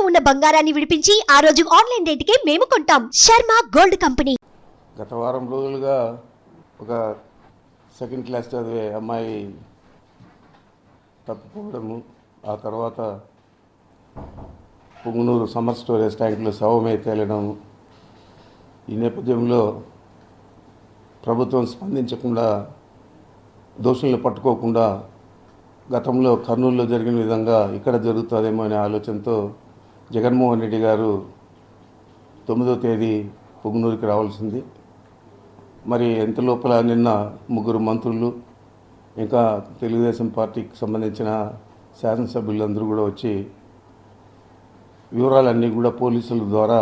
ఇంట్లో ఉన్న బంగారాన్ని విడిపించి ఆ రోజు ఆన్లైన్ రేటుకే మేము కొంటాం. Sharma gold company. గత వారం రోజులుగా ఒక సెకండ్ క్లాస్ చదివే అమ్మాయి తప్పిపోవడము ఆ తర్వాత పుంగునూరు సమ్మర్ స్టోరేజ్ ట్యాంకులో శవమై తేలడము ఈ నేపథ్యంలో ప్రభుత్వం స్పందించకుండా దోషులను పట్టుకోకుండా గతంలో కర్నూలులో జరిగిన విధంగా ఇక్కడ జరుగుతుందేమో అనే ఆలోచనతో జగన్మోహన్ రెడ్డి గారు తొమ్మిదో తేదీ పుంగనూరుకి రావాల్సింది. మరి ఎంత లోపల నిన్న ముగ్గురు మంత్రులు ఇంకా తెలుగుదేశం పార్టీకి సంబంధించిన శాసనసభ్యులందరూ కూడా వచ్చి వివరాలన్నీ కూడా పోలీసుల ద్వారా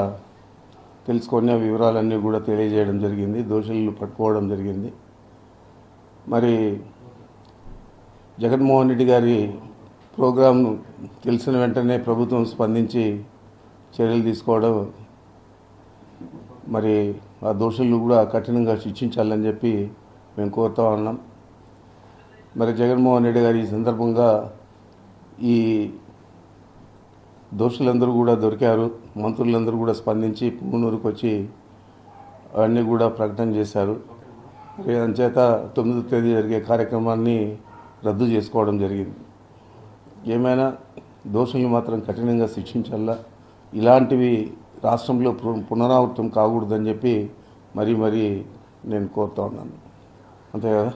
తెలుసుకొని ఆ వివరాలన్నీ కూడా తెలియజేయడం జరిగింది దోషులను పట్టుకోవడం జరిగింది. మరి జగన్మోహన్ రెడ్డి గారి ప్రోగ్రాం తెలిసిన వెంటనే ప్రభుత్వం స్పందించి చర్యలు తీసుకోవడం మరి ఆ దోషులు కూడా కఠినంగా శిక్షించాలని చెప్పి మేము కోరుతా ఉన్నాం. మరి జగన్మోహన్ రెడ్డి గారు ఈ సందర్భంగా ఈ దోషులందరూ కూడా దొరికారు. మంత్రులందరూ కూడా స్పందించి పుంగనూరుకు వచ్చి అవన్నీ కూడా ప్రకటన చేశారు. అంచేత తొమ్మిదో తేదీ జరిగే కార్యక్రమాన్ని రద్దు చేసుకోవడం జరిగింది. ఏమైనా దోషుల్ని మాత్రం కఠినంగా శిక్షించాలా? ఇలాంటివి రాష్ట్రంలో పునరావృతం కాకూడదని చెప్పి మరీ మరీ నేను కోరుతా ఉన్నాను. అంతే కదా?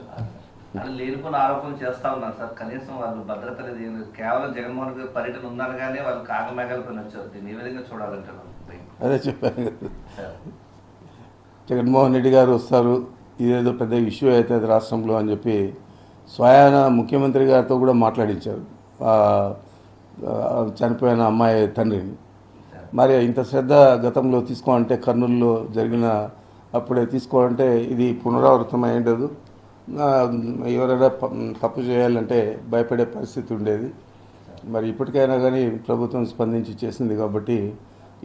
లేనిపోయిన ఆరోపణలు చేస్తా ఉన్నారు సార్. కనీసం వాళ్ళు భద్రత లేదు. కేవలం జగన్మోహన్ రెడ్డి పర్యటన ఉందనగానే వాళ్ళు కాకమేఘాలపైన వచ్చారు. దీన్ని ఏ విధంగా చూడాలంటారు అదే చెప్పాను కదా. జగన్మోహన్ రెడ్డి గారు వస్తారు. ఇదేదో పెద్ద ఇష్యూ అవుతుంది రాష్ట్రంలో అని చెప్పి స్వయాన ముఖ్యమంత్రి గారితో కూడా మాట్లాడించారు. చనిపోయిన అమ్మాయి తండ్రిని మరి ఇంత శ్రద్ధ గతంలో తీసుకోవాలంటే కర్నూలులో జరిగిన అప్పుడే తీసుకోవాలంటే ఇది పునరావృతం అయ్యేది ఎవరైనా తప్పు చేయాలంటే భయపడే పరిస్థితి ఉండేది. మరి ఇప్పటికైనా కానీ ప్రభుత్వం స్పందించి చేసింది కాబట్టి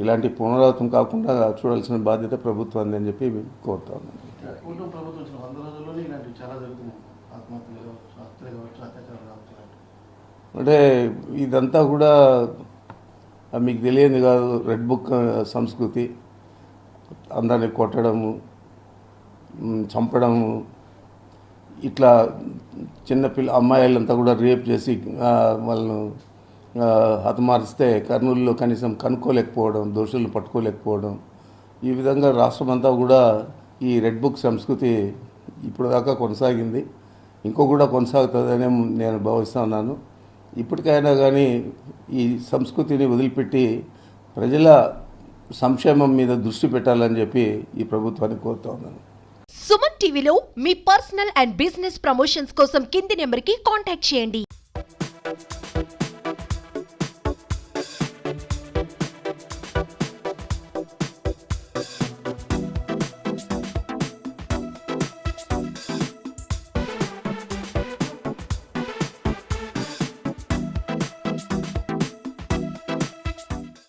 ఇలాంటి పునరావృతం కాకుండా చూడాల్సిన బాధ్యత ప్రభుత్వం అని చెప్పి కోరుతా ఉన్నాను. అంటే ఇదంతా కూడా మీకు తెలియదు కాదు. రెడ్ బుక్ సంస్కృతి అందరిని కొట్టడము చంపడము. ఇట్లా చిన్నపిల్ల అమ్మాయిలంతా కూడా రేప్ చేసి వాళ్ళను హతమారిస్తే కర్నూలులో కనీసం కనుక్కోలేకపోవడం దోషులను పట్టుకోలేకపోవడం. ఈ విధంగా రాష్ట్రం అంతా కూడా ఈ రెడ్ బుక్ సంస్కృతి ఇప్పుడు దాకా కొనసాగింది. ఇంకో కూడా కొనసాగుతుందనే నేను భావిస్తున్నాను ఇప్పటికైనా కానీ ఈ సంస్కృతిని వదిలిపెట్టి ప్రజల సంక్షేమం మీద దృష్టి పెట్టాలని చెప్పి ఈ ప్రభుత్వాన్ని కోరుతా ఉన్నాను. సుమన్ టీవీలో మీ పర్సనల్ అండ్ బిజినెస్ ప్రమోషన్స్ కోసం కింది నెంబర్కి కాంటాక్ట్ చేయండి.